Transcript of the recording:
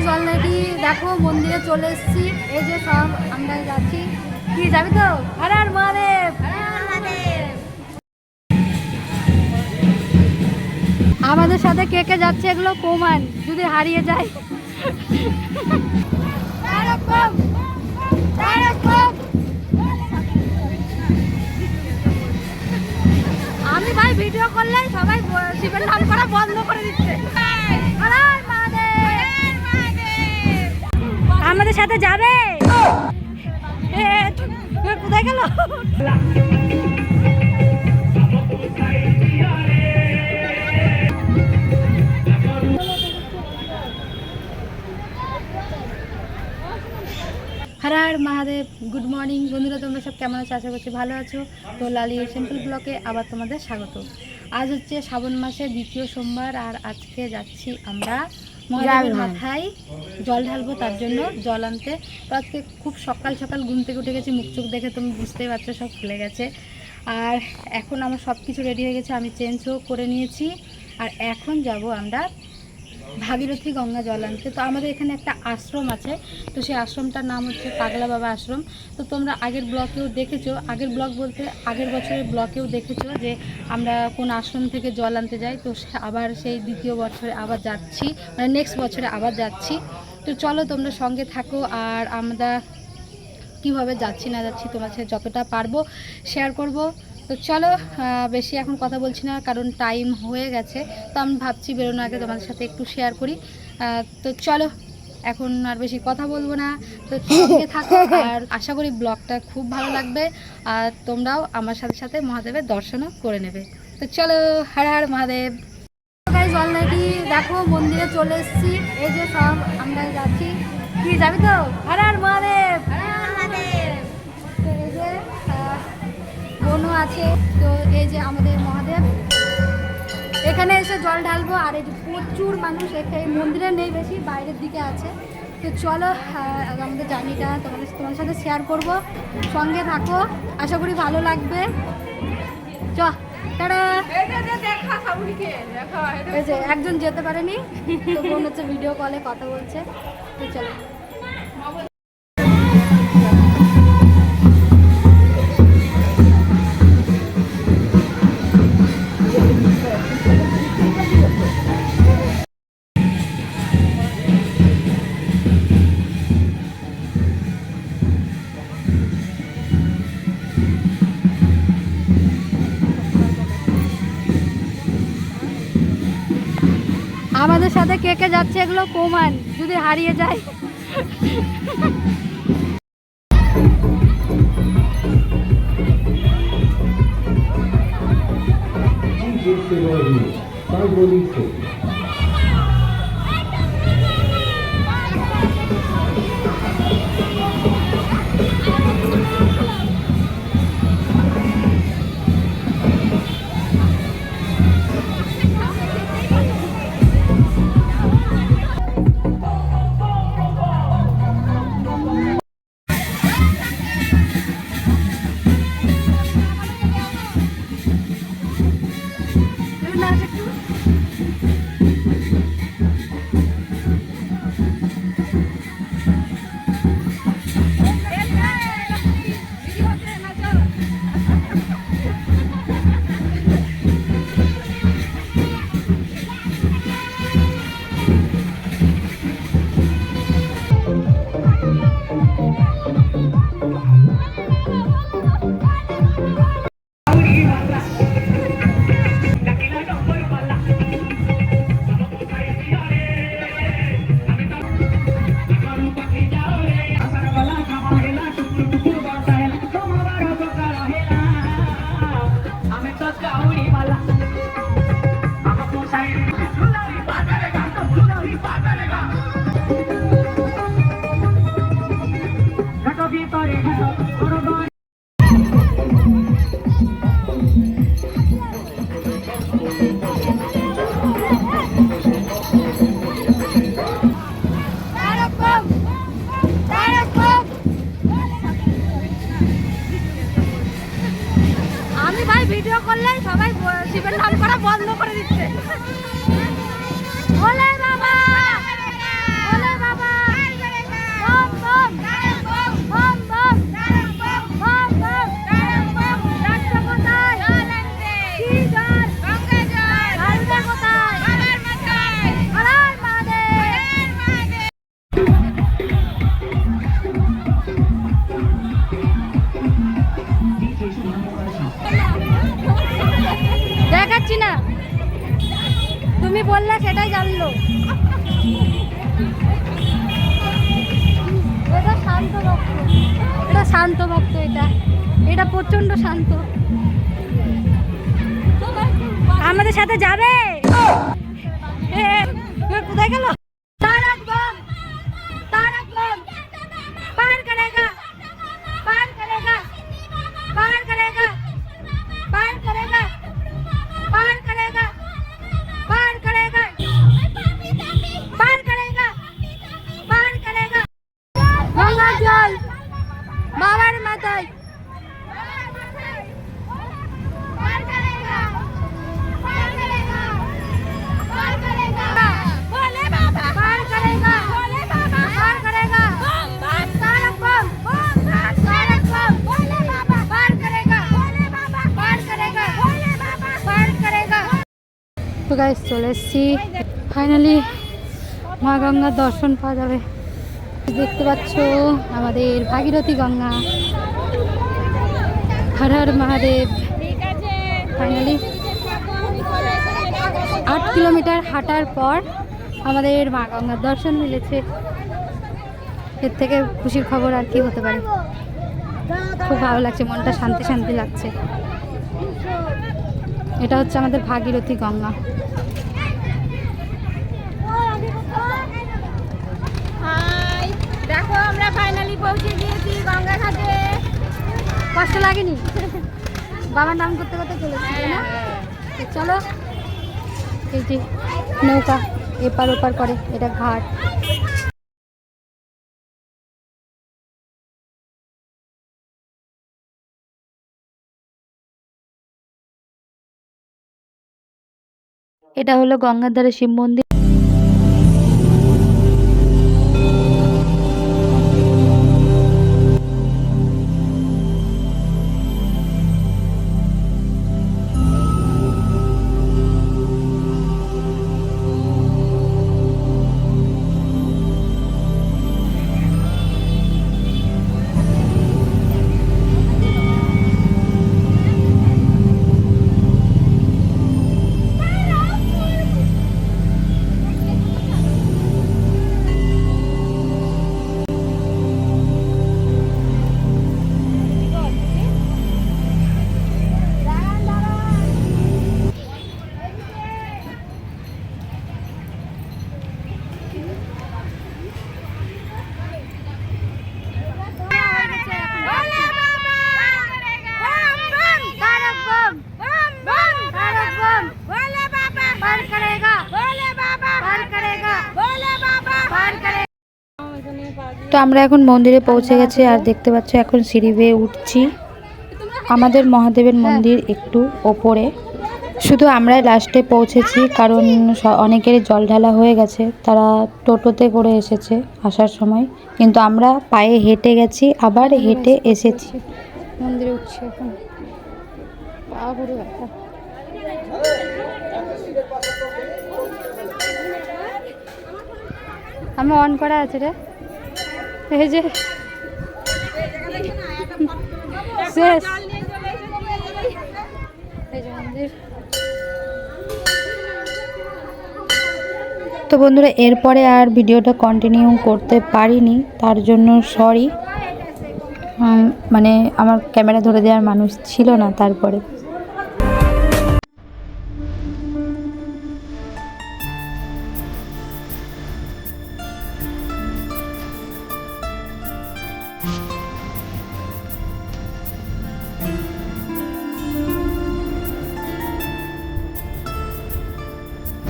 Guys already দেখো মন্দিরে চলে এসেছি। এই যে সব আমরা যাচ্ছি। কি যাবি তো? হর হর মহাদেব! আমাদের সাথে কে কে যাচ্ছে এগুলো প্রমাণ যদি হারিয়ে যায়। আমি ভাই ভিডিও করলে সবাই শিবের নাম করা বন্ধ করে দিচ্ছে। সাথে যাবে? কোথায় গেল? হর হর মহাদেব গুড মর্নিং বন্ধুরা, তোমরা সব কেমন আছো? আশা করছি ভালো আছো। তো লালি সিম্পল ব্লকে আবার তোমাদের স্বাগত। আজ হচ্ছে শ্রাবণ মাসের দ্বিতীয় সোমবার, আর আজকে যাচ্ছি আমরা মহাদেবের মাথায় জল ঢালবো তার জন্য জল আনতে। তো আজকে খুব সকাল সকাল ঘুম থেকে উঠে গেছি মুখ চোখ দেখে তুমি বুঝতেই পারছ সব খুলে গেছে। আর এখন আমার সব কিছু রেডি হয়ে গেছে আমি চেঞ্জও করে নিয়েছি। আর এখন যাব আমরা ভাগীরথী গঙ্গা জল আনতে তো আমাদের এখানে একটা আশ্রম আছে। তো সেই আশ্রমটার নাম হচ্ছে পাগলা বাবা আশ্রম। তো তোমরা আগের ব্লকেও দেখেছ। আগের ব্লক বলতে আগের বছরের ব্লকেও দেখেছ যে আমরা কোন আশ্রম থেকে জল আনতে যাই। তো আবার সেই দ্বিতীয় বছরে আবার যাচ্ছি। মানে নেক্সট বছরে আবার যাচ্ছি। তো চলো তোমরা সঙ্গে থাকো আর আমরা কীভাবে যাচ্ছি না যাচ্ছি তোমার সাথে যতটা পারব শেয়ার করব। তো চলো বেশি এখন কথা বলছি না কারণ টাইম হয়ে গেছে। তো আমি ভাবছি বেরোনোর আগে তোমাদের সাথে একটু শেয়ার করি। তো চলো এখন আর বেশি কথা বলব না। তো সঙ্গে থাকো আর আশা করি ব্লগটা খুব ভালো লাগবে। আর তোমরাও আমার সাথে সাথে মহাদেবের দর্শনও করে নেবে। তো চলো হর হর মহাদেব। অলরেডি দেখো মন্দিরে চলে এসেছি। এই যে সব আমরা যাচ্ছি। কি যাবি তো? হর হর মহাদেব! আছে। তো এই যে আমাদের মহাদেব এখানে এসে জল ঢালবো। আর এই যে প্রচুর মানুষ এখানে মন্দিরে নেই বেশি বাইরের দিকে আছে। তো চলো আমাদের জার্নিটা তোমাদের তোমার সাথে শেয়ার করব। সঙ্গে থাকো। আশা করি ভালো লাগবে। চ একজন যেতে পারেনি। তো বোন হচ্ছে ভিডিও কলে কথা বলছে। তো চলো। কে কে যাচ্ছে এগুলো কোমান যদি হারিয়ে যায়। আমি ভাই ভিডিও করলে সবাই শিবের নাম করা বন্ধ করে দিচ্ছে। ওলে করলে সেটাই জানলো। এটা শান্ত ভক্ত। এটা শান্ত ভক্ত এটা। এটা প্রচণ্ড শান্ত। আমাদের সাথে যাবে? কোথায় গেল? কোথায় চলে এসছি। ফাইনালি মা গঙ্গার দর্শন পাওয়া যাবে। দেখতে পাচ্ছ আমাদের ভাগীরথী গঙ্গা। হর হর মহাদেব ফাইনালি আট কিলোমিটার হাঁটার পর আমাদের মা গঙ্গার দর্শন মিলেছে। এর থেকে খুশির খবর আর কি হতে পারে। খুব ভালো লাগছে মনটা শান্তি শান্তি লাগছে। এটা হচ্ছে আমাদের ভাগীরথী গঙ্গা হাই দেখো আমরা ফাইনালি পৌঁছে গিয়েছি গঙ্গা ঘাটে কষ্ট লাগেনি? বাবার নাম করতে করতে চলে না? চলো এই যে নৌকা এপার ওপার করে এটা ঘাট। এটা হলো গঙ্গার ধারে শিব মন্দির। তো আমরা এখন মন্দিরে পৌঁছে গেছি আর দেখতে পাচ্ছ এখন সিঁড়ি বেয়ে উঠছি। আমাদের মহাদেবের মন্দির একটু ওপরে। শুধু আমরা লাস্টে পৌঁছেছি, কারণ অনেকেরই জল ঢালা হয়ে গেছে, তারা টোটোতে করে এসেছে আসার সময়। কিন্তু আমরা পায়ে হেঁটে গেছি, আবার হেঁটে এসেছি। মন্দিরে উঠছি এখন। আমার অন করা আছে রে। এই যে। শেষ এই যে। মন্দির। তো বন্ধুরা এরপরে আর ভিডিওটা কন্টিনিউ করতে পারিনি তার জন্য সরি মানে আমার ক্যামেরা ধরে দেওয়ার মানুষ ছিল না তারপরে।